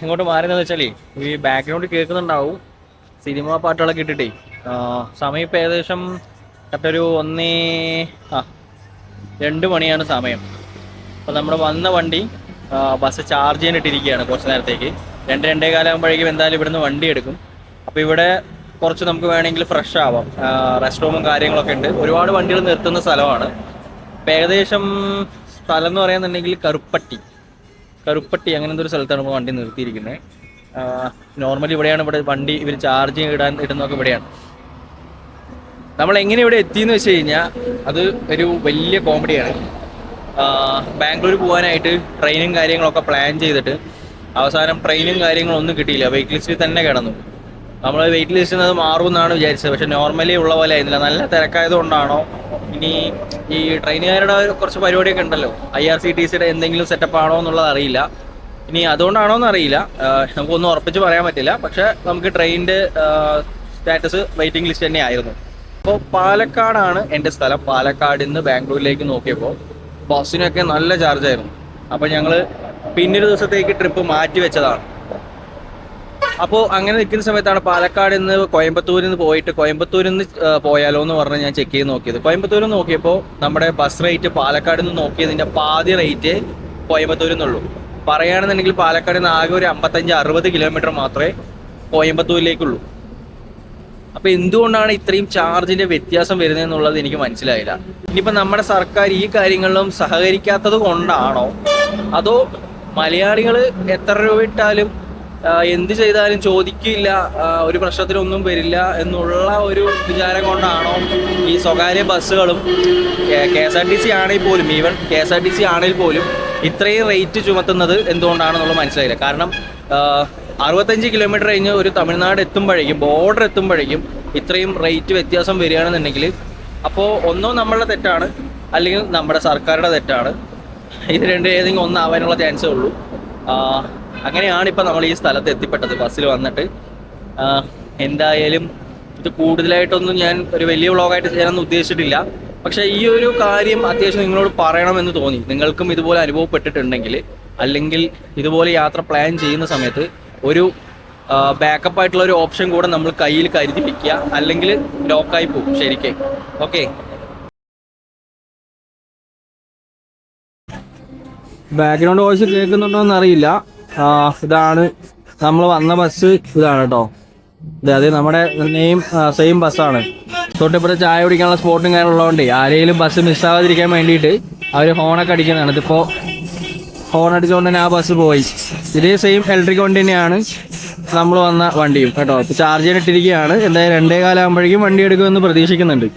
ഇങ്ങോട്ട് മാറിയെന്ന് വെച്ചാലേ ഈ ബാക്ക്ഗ്രൗണ്ട് കേൾക്കുന്നുണ്ടാവും. സിനിമ പാട്ടുകളൊക്കെ ഇട്ടിട്ടേ. സമയം ഇപ്പം ഏകദേശം കറക്റ്റ് ഒരു ഒന്നേ ആ രണ്ട് മണിയാണ് സമയം. അപ്പോൾ നമ്മൾ വന്ന വണ്ടി ബസ് ചാർജ് ചെയ്യാനിട്ടിരിക്കുകയാണ് കുറച്ച് നേരത്തേക്ക്. രണ്ട് രണ്ടേ കാലാകുമ്പോഴേക്കും എന്തായാലും ഇവിടുന്ന് വണ്ടി എടുക്കും. അപ്പോൾ ഇവിടെ കുറച്ച് നമുക്ക് വേണമെങ്കിൽ ഫ്രഷ് ആവാം. റെസ്റ്റ് റൂമും കാര്യങ്ങളൊക്കെ ഉണ്ട്. ഒരുപാട് വണ്ടികൾ നിർത്തുന്ന സ്ഥലമാണ്. ഏകദേശം സ്ഥലം എന്ന് പറയുന്നുണ്ടെങ്കിൽ കറുപ്പട്ടി. കറുപ്പട്ടി അങ്ങനത്തെ ഒരു സ്ഥലത്താണ് ഇപ്പോൾ വണ്ടി നിർത്തിയിരിക്കുന്നത് നോർമലി ഇവിടെയാണ് ഇവിടെ വണ്ടി ഇവർ ചാർജിങ് ഇടാൻ ഇടുന്നതൊക്കെ ഇവിടെയാണ്. നമ്മൾ എങ്ങനെ ഇവിടെ എത്തിയെന്ന് വെച്ച് കഴിഞ്ഞാൽ അത് ഒരു വലിയ കോമഡിയാണ് ബാംഗ്ലൂർ പോകാനായിട്ട് ട്രെയിനും കാര്യങ്ങളൊക്കെ പ്ലാൻ ചെയ്തിട്ട് അവസാനം ട്രെയിനും കാര്യങ്ങളൊന്നും കിട്ടിയില്ല. വെയിറ്റ് ലിസ്റ്റിൽ തന്നെ കിടന്നു. നമ്മൾ വെയിറ്റ് ലിസ്റ്റിൽ നിന്ന് മാറുമെന്നാണ് വിചാരിച്ചത്. പക്ഷെ നോർമലി ഉള്ള പോലെ ആയിരുന്നില്ല. നല്ല തിരക്കായത് കൊണ്ടാണോ? ഇനി ഈ ട്രെയിനുകാരുടെ കുറച്ച് പരിപാടിയൊക്കെ ഉണ്ടല്ലോ. ഐ ആർ സി ടി സിയുടെ എന്തെങ്കിലും സെറ്റപ്പ് ആണോ എന്നുള്ളത് അറിയില്ല. ഇനി അതുകൊണ്ടാണോ എന്ന് അറിയില്ല. നമുക്കൊന്നും ഉറപ്പിച്ച് പറയാൻ പറ്റില്ല. പക്ഷെ നമുക്ക് ട്രെയിനിന്റെ സ്റ്റാറ്റസ് വെയിറ്റിംഗ് ലിസ്റ്റ് തന്നെ ആയിരുന്നു. അപ്പോൾ പാലക്കാടാണ് എന്റെ സ്ഥലം. പാലക്കാടിൽ നിന്ന് ബാംഗ്ലൂരിലേക്ക് നോക്കിയപ്പോൾ ബസ്സിനൊക്കെ നല്ല ചാർജ് ആയിരുന്നു. അപ്പോൾ ഞങ്ങൾ പിന്നൊരു ദിവസത്തേക്ക് ട്രിപ്പ് മാറ്റി വെച്ചതാണ്. അപ്പോൾ അങ്ങനെ നിൽക്കുന്ന സമയത്താണ് പാലക്കാട് നിന്ന് കോയമ്പത്തൂരിൽ നിന്ന് പോയിട്ട് കോയമ്പത്തൂരിൽ നിന്ന് പോയാലോ എന്ന് പറഞ്ഞ് ഞാൻ ചെക്ക് ചെയ്ത് നോക്കിയത്. കോയമ്പത്തൂരിൽ നിന്ന് നോക്കിയപ്പോൾ നമ്മുടെ ബസ് റേറ്റ് പാലക്കാട് നിന്ന് നോക്കിയതിന്റെ പാതി റേറ്റ് കോയമ്പത്തൂരിൽ നിന്നുള്ളൂ. പറയുകയാണെന്നുണ്ടെങ്കിൽ പാലക്കാട് നിന്ന് ആകെ ഒരു അമ്പത്തഞ്ച് അറുപത് കിലോമീറ്റർ മാത്രമേ കോയമ്പത്തൂരിലേക്കുള്ളൂ. അപ്പോൾ എന്തുകൊണ്ടാണ് ഇത്രയും ചാർജിന്റെ വ്യത്യാസം വരുന്നത് എന്നുള്ളത് എനിക്ക് മനസ്സിലായില്ല. ഇനിയിപ്പോൾ നമ്മുടെ സർക്കാർ ഈ കാര്യങ്ങളിലും സഹകരിക്കാത്തത് കൊണ്ടാണോ? അതോ മലയാളികൾ എത്ര രൂപ ഇട്ടാലും എന്ത് ചെയ്താലും ചോദിക്കില്ല ഒരു പ്രശ്നത്തിനൊന്നും വരില്ല എന്നുള്ള ഒരു വിചാരം കൊണ്ടാണോ ഈ സ്വകാര്യ ബസ്സുകളും K S R T C ആണെങ്കിൽ പോലും even K S R T C ആണെങ്കിൽ പോലും ഇത്രയും റേറ്റ് ചുമത്തുന്നത് എന്തുകൊണ്ടാണെന്നുള്ളത് മനസ്സിലായില്ല. കാരണം അറുപത്തഞ്ച് കിലോമീറ്റർ കഴിഞ്ഞ് ഒരു തമിഴ്നാട് എത്തുമ്പോഴേക്കും ബോർഡർ എത്തുമ്പോഴേക്കും ഇത്രയും റേറ്റ് വ്യത്യാസം വരികയാണെന്നുണ്ടെങ്കിൽ അപ്പോൾ ഒന്നോ നമ്മളുടെ തെറ്റാണ് അല്ലെങ്കിൽ നമ്മുടെ സർക്കാരുടെ തെറ്റാണ്. ഇത് രണ്ട് ഏതെങ്കിലും ഒന്നാവാനുള്ള ചാൻസേ ഉള്ളൂ. അങ്ങനെയാണ് ഇപ്പം നമ്മൾ ഈ സ്ഥലത്ത് എത്തിപ്പെട്ടത് ബസ്സിൽ വന്നിട്ട്. എന്തായാലും ഇത് കൂടുതലായിട്ടൊന്നും ഞാൻ ഒരു വലിയ വ്ളോഗായിട്ട് ചെയ്യാനൊന്നും ഉദ്ദേശിച്ചിട്ടില്ല. പക്ഷേ ഈ ഒരു കാര്യം അത്യാവശ്യം നിങ്ങളോട് പറയണമെന്ന് തോന്നി. നിങ്ങൾക്കും ഇതുപോലെ അനുഭവപ്പെട്ടിട്ടുണ്ടെങ്കിൽ അല്ലെങ്കിൽ ഇതുപോലെ യാത്ര പ്ലാൻ ചെയ്യുന്ന സമയത്ത് ഒരു ബാക്കപ്പ് ആയിട്ടുള്ള ഒരു ഓപ്ഷൻ കൂടെ നമ്മൾ കയ്യിൽ കരുതി വെക്കുക അല്ലെങ്കിൽ ലോക്കായി പോകും ശരിക്കും. ഓക്കെ ബാക്ക്ഗ്രൗണ്ട് വോയിസ് കേൾക്കുന്നുണ്ടോ എന്ന് അറിയില്ല ആ, ഇതാണ് നമ്മൾ വന്ന ബസ് ഇതാണ് കേട്ടോ അതെ അതെ നമ്മുടെ നെയിം സെയിം ബസ്സാണ് തൊട്ടിപ്പുറത്ത് ചായ കുടിക്കാനുള്ള സ്പോട്ടും കാര്യമുള്ളതുകൊണ്ട് ആരെങ്കിലും ബസ് മിസ്സാവാതിരിക്കാൻ വേണ്ടിയിട്ട് അവർ ഹോണൊക്കെ അടിക്കുന്നതാണ്. ഇതിപ്പോൾ ഹോൺ അടിച്ചുകൊണ്ട് തന്നെ ആ ബസ് പോയി. ഇതേ സെയിം ഇലക്ട്രിക് വണ്ടി തന്നെയാണ് നമ്മൾ വന്ന വണ്ടിയും കേട്ടോ. ഇപ്പോൾ ചാർജ് ചെയ്തിട്ടിരിക്കുകയാണ് എന്തായാലും രണ്ടേ കാലാകുമ്പോഴേക്കും വണ്ടി എടുക്കുമെന്ന് പ്രതീക്ഷിക്കുന്നുണ്ട്.